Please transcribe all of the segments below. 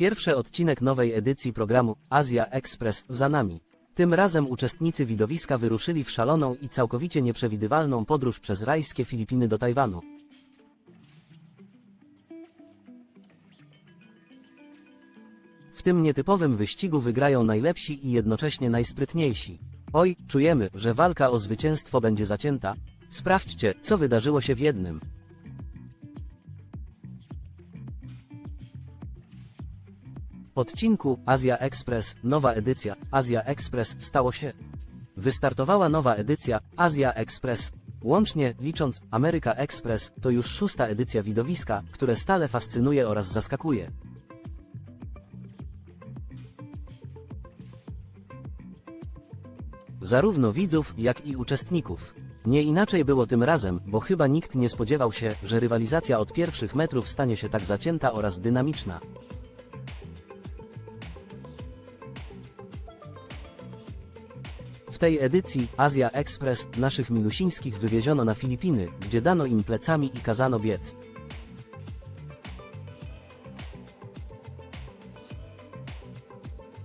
Pierwszy odcinek nowej edycji programu Azja Express za nami. Tym razem uczestnicy widowiska wyruszyli w szaloną i całkowicie nieprzewidywalną podróż przez rajskie Filipiny do Tajwanu. W tym nietypowym wyścigu wygrają najlepsi i jednocześnie najsprytniejsi. Oj, czujemy, że walka o zwycięstwo będzie zacięta. Sprawdźcie, co wydarzyło się w jednym. Odcinku Azja Express, nowa edycja Azja Express stało się. Wystartowała nowa edycja Azja Express. Łącznie, licząc Ameryka Express, to już szósta edycja widowiska, które stale fascynuje oraz zaskakuje. Zarówno widzów, jak i uczestników. Nie inaczej było tym razem, bo chyba nikt nie spodziewał się, że rywalizacja od pierwszych metrów stanie się tak zacięta oraz dynamiczna. Tej edycji Azja Express naszych milusińskich wywieziono na Filipiny, gdzie dano im plecami i kazano biec.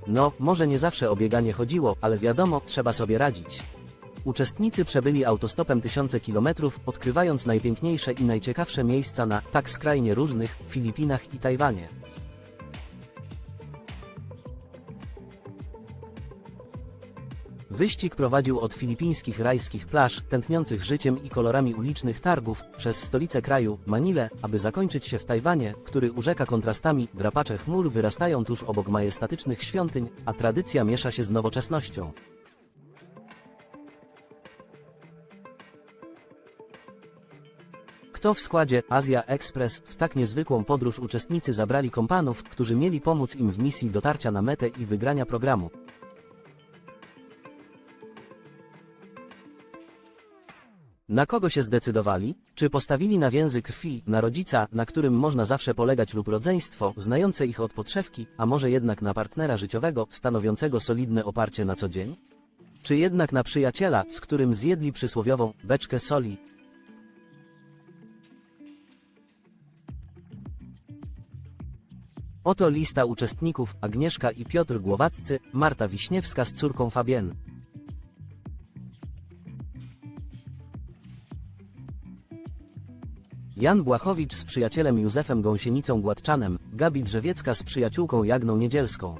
No, może nie zawsze o bieganie chodziło, ale wiadomo, trzeba sobie radzić. Uczestnicy przebyli autostopem tysiące kilometrów, odkrywając najpiękniejsze i najciekawsze miejsca na tak skrajnie różnych Filipinach i Tajwanie. Wyścig prowadził od filipińskich rajskich plaż, tętniących życiem i kolorami ulicznych targów, przez stolicę kraju, Manilę, aby zakończyć się w Tajwanie, który urzeka kontrastami, drapacze chmur wyrastają tuż obok majestatycznych świątyń, a tradycja miesza się z nowoczesnością. Kto w składzie Azja Express w tak niezwykłą podróż uczestnicy zabrali kompanów, którzy mieli pomóc im w misji dotarcia na metę i wygrania programu. Na kogo się zdecydowali? Czy postawili na więzy krwi, na rodzica, na którym można zawsze polegać lub rodzeństwo, znające ich od podszewki, a może jednak na partnera życiowego, stanowiącego solidne oparcie na co dzień? Czy jednak na przyjaciela, z którym zjedli przysłowiową beczkę soli? Oto lista uczestników Agnieszka i Piotr Głowaccy, Marta Wiśniewska z córką Fabienne. Jan Błachowicz z przyjacielem Józefem Gąsienicą Gładczanem, Gabi Drzewiecka z przyjaciółką Jagną Niedzielską.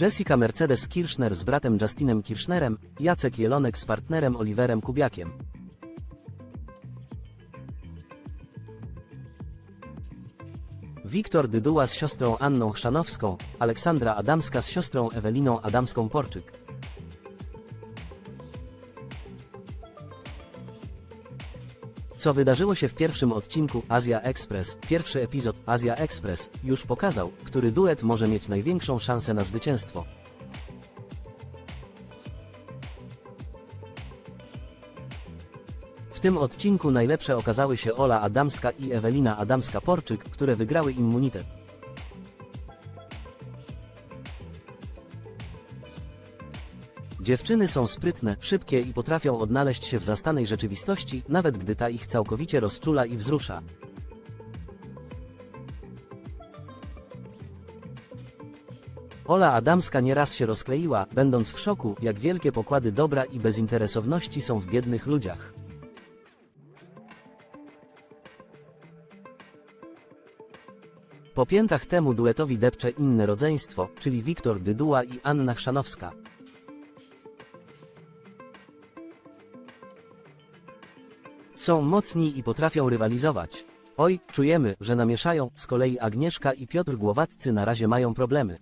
Jessica Mercedes Kirschner z bratem Justinem Kirschnerem, Jacek Jelonek z partnerem Oliverem Kubiakiem. Wiktor Dyduła z siostrą Anną Chrzanowską, Aleksandra Adamska z siostrą Eweliną Adamską-Porczyk. Co wydarzyło się w pierwszym odcinku Azja Express, pierwszy epizod Azja Express, już pokazał, który duet może mieć największą szansę na zwycięstwo. W tym odcinku najlepsze okazały się Ola Adamska i Ewelina Adamska-Porczyk, które wygrały immunitet. Dziewczyny są sprytne, szybkie i potrafią odnaleźć się w zastanej rzeczywistości, nawet gdy ta ich całkowicie rozczula i wzrusza. Ola Adamska nieraz się rozkleiła, będąc w szoku, jak wielkie pokłady dobra i bezinteresowności są w biednych ludziach. Po piętach temu duetowi depcze inne rodzeństwo, czyli Wiktor Dyduła i Anna Chrzanowska. Są mocni i potrafią rywalizować. Oj, czujemy, że namieszają, z kolei Agnieszka i Piotr Głowaccy na razie mają problemy.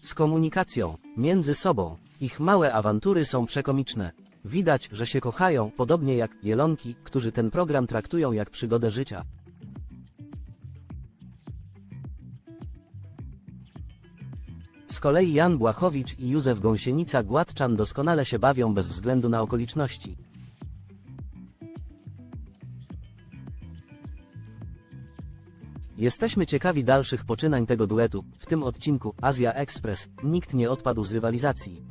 Z komunikacją, między sobą, ich małe awantury są przekomiczne. Widać, że się kochają, podobnie jak Jelonki, którzy ten program traktują jak przygodę życia. Z kolei Jan Błachowicz i Józef Gąsienica Gładczan doskonale się bawią bez względu na okoliczności. Jesteśmy ciekawi dalszych poczynań tego duetu. W tym odcinku Azja Express nikt nie odpadł z rywalizacji.